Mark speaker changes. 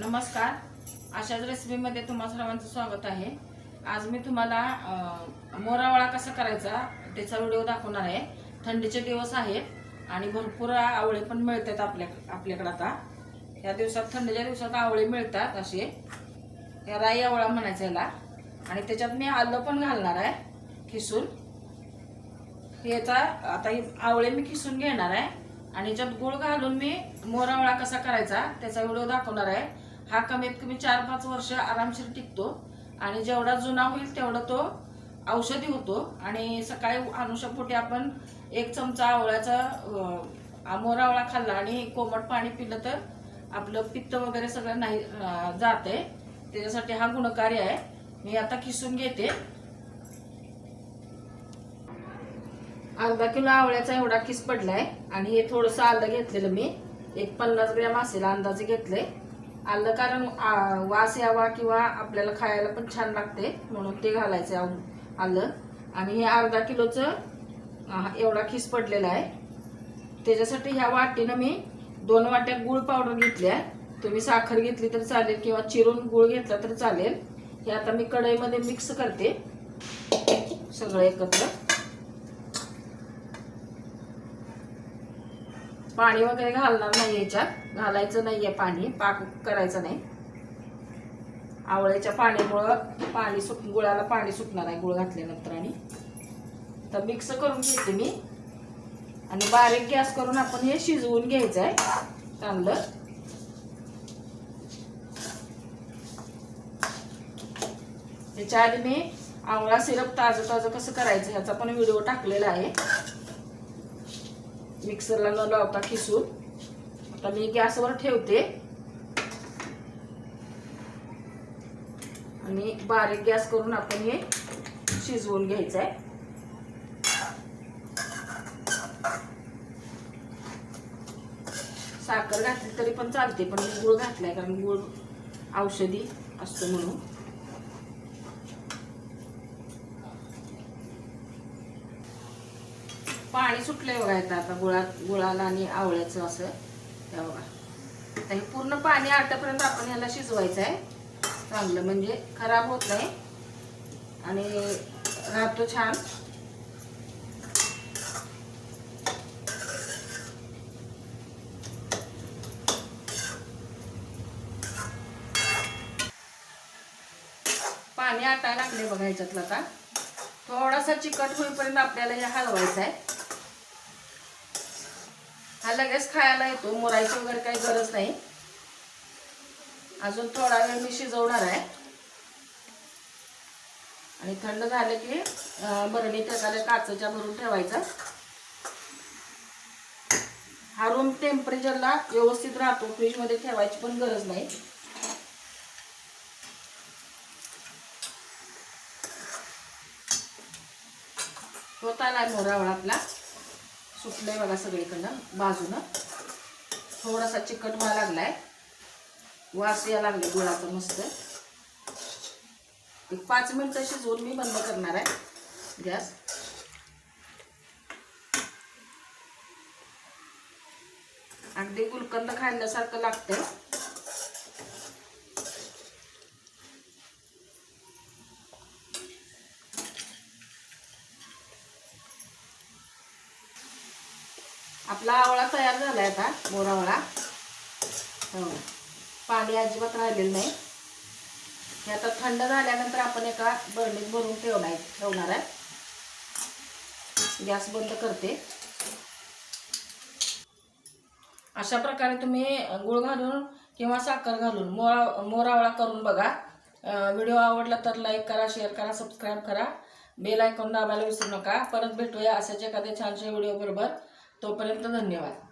Speaker 1: नमस्कार. अशाच रेसिपीमध्ये तुम्हा सर्वांचं स्वागत आहे. आज मी तुम्हाला मोरावळा कसा करायचा त्याचा व्हिडिओ दाखवणार आहे. थंडीचे दिवस आहेत आणि भरपूर आवळे पण मिळतात आपल्या आपल्याकडं आता. या दिवसात थंडीच्या दिवसात आवळे मिळतात असे. या राई आवळा म्हणायचा याला. आणि त्याच्यात मी आलं पण घालणार आहे खिसून. याचा आता आवळे मी खिसून घेणार आहे. आणि याच्यात गुळ घालून मी मोरावळा कसा करायचा त्याचा व्हिडिओ दाखवणार आहे. हा कमीत कमी चार पाच वर्ष आरामशीर टिकतो. आणि जेवढा जुना होईल तेवढा तो औषधी होतो. आणि सकाळी अनुषपोटी आपण एक चमचा आवळ्याचा आमोरा आवळा खाल्ला आणि कोमट पाणी पिलं तर आपलं पित्त वगैरे सगळं नाही जाते त्याच्यासाठी हा गुणकारी आहे. मी आता किसून घेते. अर्धा किलो आवळ्याचा एवढा किस पडलाय. आणि हे थोडंसं आलं घेतलेलं मी. एक पन्नास ग्रॅम असेल अंदाजे घेतलंय. आलं कारण वास यावा किंवा आपल्याला खायला पण छान लागते म्हणून ते घालायचं आहे आलं. आणि हे अर्धा किलोचं एवढा खिस पडलेला आहे. त्याच्यासाठी ह्या वाटीनं मी दोन वाट्या गुळ पावडर घेतल्या तुम्ही साखर घेतली तर चालेल किंवा चिरून गुळ घेतला तर चालेल. हे आता मी कढईमध्ये मिक्स करते. सगळं एकत्र. पाणी वगैरे घालणार नाही याच्यात. घालायचं नाही आहे पाणी पाक करायचं नाही. आवळ्याच्या पाण्यामुळं पाणी सुट गुळाला पाणी सुटणार आहे गुळ घातल्यानंतर आणि. तर मिक्स करून घेते मी. आणि बारीक गॅस करून आपण हे शिजवून घ्यायचं आहे. चांगलं. त्याच्या आधी मी आवळा सिरप ताजं ताजं कसं करायचं ह्याचा पण व्हिडिओ टाकलेला आहे. मिक्सरला न लावता किसून. आता मी गॅसवर ठेवते. आणि बारीक गॅस करून आपण हे शिजवून घ्यायचं आहे साखर घातली तरी पण चालते पण मी गुळ घातलाय कारण गुळ औषधी असतो म्हणून. पाणी सुटलंय बघा येतं आता गुळात गुळाला आणि आवळ्याचं असं. हे बघा. आता हे पूर्ण पाणी आटापर्यंत आपण ह्याला शिजवायचं आहे. चांगलं म्हणजे खराब होत नाही. आणि राहतो छान. पाणी आटायला लागले बघा ह्याच्यातलं आता. थोडासा चिकट होईपर्यंत आपल्याला हे हलवायचं आहे. हा लगेच खायला येतो. मुरायची वगैरे काही गरज नाही. अजून थोडा वेळ मी शिजवणार आहे. आणि थंड झालं की बरणी बरणीत काचेच्या काचच्या भरून ठेवायचा. हा रूम टेम्परेचरला व्यवस्थित राहतो. फ्रीजमध्ये ठेवायची पण गरज नाही. होत ना मोरावळा आपला सुटलंय बघा सगळीकडनं बाजूनं. थोडासा चिकट व्हायला लागलाय. वास या लागले गुळाचा मस्त. एक पाच मिनटं शिजवून मी बंद करणार आहे. गॅस. अगदी गुलकंद खाल्ल्यासारखं लागतंय. आपला आवळा तयार आहे आता मोरावळा हो. पाणी अजिबात राहिलेलं नाही. हे आता थंड झाल्यानंतर आपण एका बरणीत भरून ठेवणार ठेवणार आहे. गॅस बंद करते. अशा प्रकारे तुम्ही गुळ घालून किंवा साखर घालून मोरा मोरावळा करून बघा. व्हिडिओ आवडला तर लाईक करा शेअर करा सबस्क्राईब करा. बेल आयकॉन दाबायला विसरू नका. परत भेटूया अशाच एखाद्या छानशा व्हिडिओ बरोबर तोपर्यंत धन्यवाद.